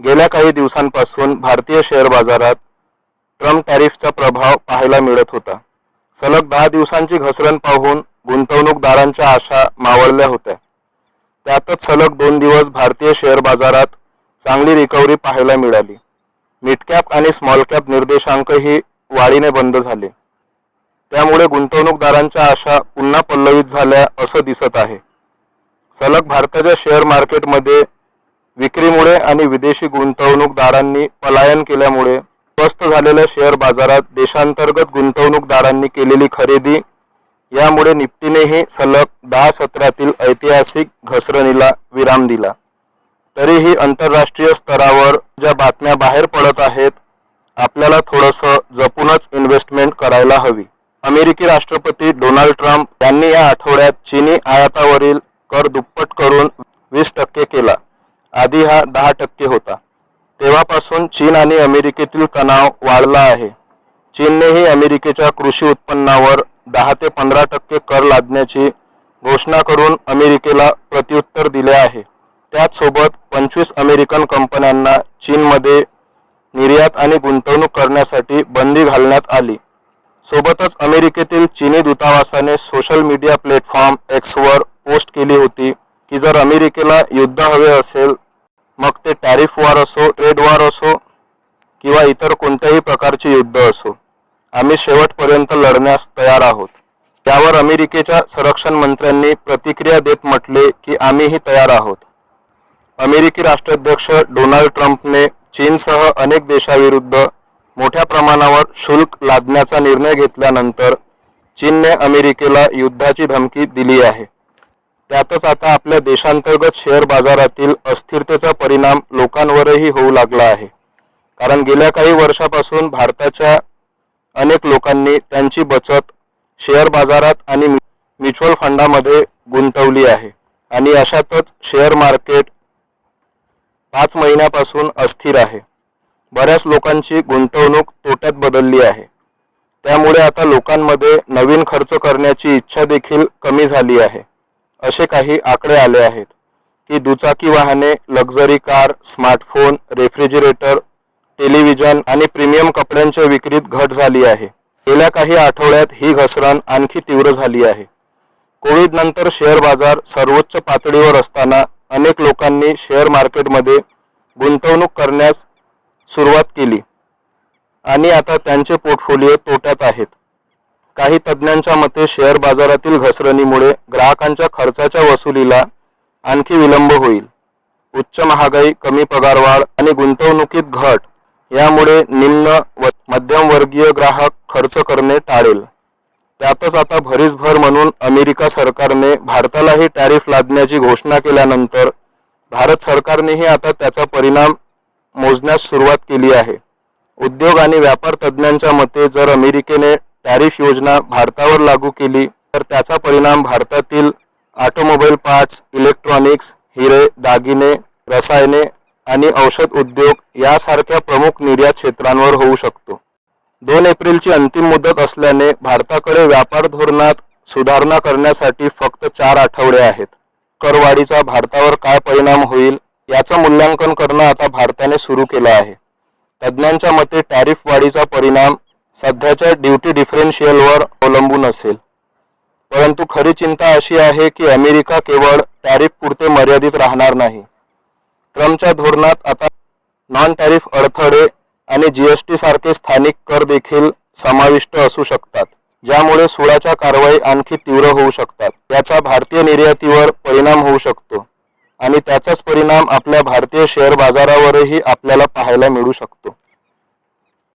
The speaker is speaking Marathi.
गेल्या काही दिवसांपासून भारतीय शेअर बाजारात ट्रम्प टॅरिफचा प्रभाव पाहायला मिळत होता. सलग दहा दिवसांची घसरण पाहून गुंतवणूकदारांच्या आशा मावळल्या होत्या. त्यातच सलग दोन दिवस भारतीय शेअर बाजारात चांगली रिकव्हरी पाहायला मिळाली. मिडकॅप आणि स्मॉल कॅप निर्देशांकही वाढीने बंद झाले. त्यामुळे गुंतवणूकदारांच्या आशा पुन्हा पल्लवित झाल्या असं दिसत आहे. सलग भारताच्या शेअर मार्केटमध्ये विक्रीमुळे आणि विदेशी गुंतवणूकदारांनी पलायन केल्यामुळे स्वस्त झालेल्या शेअर बाजारात देशांतर्गत गुंतवणूकदारांनी केलेली खरेदी यामुळे निफ्टीनेही सलग दहा सत्रातील ऐतिहासिक घसरणीला विराम दिला. तरीही आंतरराष्ट्रीय स्तरावर ज्या बातम्या बाहेर पडत आहेत आपल्याला थोडंसं जपूनच इन्व्हेस्टमेंट करायला हवी. अमेरिकी राष्ट्रपती डोनाल्ड ट्रम्प यांनी या आठवड्यात चीनी आयातावरील कर दुप्पट करून वीस टक्के केला. आधी हा दहा टक्के होता. तेव्हापासून चीन आणि अमेरिकेतील तणाव वाढला आहे. चीननेही अमेरिकेच्या कृषी उत्पन्नावर दहा ते पंधरा टक्के कर लादण्याची घोषणा करून अमेरिकेला प्रत्युत्तर दिले आहे. त्याचसोबत पंचवीस अमेरिकन कंपन्यांना चीनमध्ये निर्यात आणि गुंतवणूक करण्यासाठी बंदी घालण्यात आली. सोबतच अमेरिकेतील चीनी दूतावासाने सोशल मीडिया प्लॅटफॉर्म एक्सवर पोस्ट केली होती की जर अमेरिकेला युद्ध हवे असेल मग ते टॅरिफ वॉर असो ट्रेड वॉर असो किंवा इतर कोणत्याही प्रकारचे युद्ध असो आम्ही शेवटपर्यंत लढण्यास तयार आहोत. त्यावर अमेरिकेच्या संरक्षण मंत्र्यांनी प्रतिक्रिया देत म्हटले की आम्हीही तयार आहोत. अमेरिकी राष्ट्राध्यक्ष डोनाल्ड ट्रम्पने चीनसह अनेक देशाविरुद्ध मोठ्या प्रमाणावर शुल्क लादण्याचा निर्णय घेतल्यानंतर चीनने अमेरिकेला युद्धाची धमकी दिली आहे. त्यातच आता आपल्या देशांतर्गत शेअर बाजारातील अस्थिरतेचा परिणाम लोकांवरही होऊ लागला आहे. कारण गेल्या काही वर्षापासून भारताच्या अनेक लोकांनी त्यांची बचत शेअर बाजारात आणि म्युच्युअल फंडामध्ये गुंतवली आहे. आणि अशातच शेअर मार्केट पाच महिन्यापासून अस्थिर आहे. बऱ्याच लोकांची गुंतवणूक तोट्यात बदलली आहे. त्यामुळे आता लोकांमध्ये नवीन खर्च करण्याची इच्छा देखील कमी झाली आहे. असे काही आकडे आले आहेत की दुचाकी वाहने luxury car smartphone refrigerator television आणि प्रीमियम कपड्यांच्या विक्रीत घट झाली आहे. गेल्या काही आठवड्यात ही घसरण आणखी तीव्र झाली आहे. कोविड नंतर शेअर बाजार सर्वोच्च पातळीवर असताना अनेक लोकांनी शेअर मार्केटमध्ये गुंतवणूक करण्यास सुरुवात केली. आणि आता त्यांचे पोर्टफोलिओ तोट्यात आहेत. काही तज्ज्ञांच्या मते शेअर बाजारातील घसरणीमुळे ग्राहकांच्या खर्चाच्या वसुलीला आणखी विलंब होईल. उच्च महागाई कमी पगारवाढ आणि गुंतवणुकीत घट यामुळे निम्न व मध्यमवर्गीय ग्राहक खर्च करणे टाळेल. त्यातच आता भरीसभर म्हणून अमेरिका सरकारने भारतालाही टॅरिफ लादण्याची घोषणा केल्यानंतर भारत सरकारनेही आता त्याचा परिणाम मोजण्यास सुरुवात केली आहे. उद्योग आणि व्यापार तज्ज्ञांच्या मते जर अमेरिकेने टॅरिफ योजना भारतावर लागू केली तर त्याचा परिणाम भारतातील ऑटोमोबाईल पार्ट्स इलेक्ट्रॉनिक्स हिरे दागिने रसायने आणि औषध उद्योग यासारख्या प्रमुख निर्यात क्षेत्रांवर होऊ शकतो. दोन एप्रिलची अंतिम मुदत असल्याने भारताकडे व्यापार धोरणात सुधारणा करण्यासाठी फक्त चार आठवडे आहेत. करवाढीचा भारतावर काय परिणाम होईल याचं मूल्यांकन करणं आता भारताने सुरू केलं आहे. तज्ज्ञांच्या मते टॅरिफ वाढीचा परिणाम सध्याच्या ड्युटी डिफरन्शियलवर अवलंबून असेल. परंतु खरी चिंता अशी आहे की अमेरिका केवळ टॅरिफ पुरते मर्यादित राहणार नाही. ट्रम्पच्या धोरणात आता नॉन टॅरिफ अडथळे आणि जीएसटी सारखे स्थानिक कर देखील समाविष्ट असू शकतात ज्यामुळे सुळाच्या कारवाई आणखी तीव्र होऊ शकतात. याचा भारतीय निर्यातीवर परिणाम होऊ शकतो आणि त्याचाच परिणाम आपल्या भारतीय शेअर बाजारावरही आपल्याला पाहायला मिळू शकतो.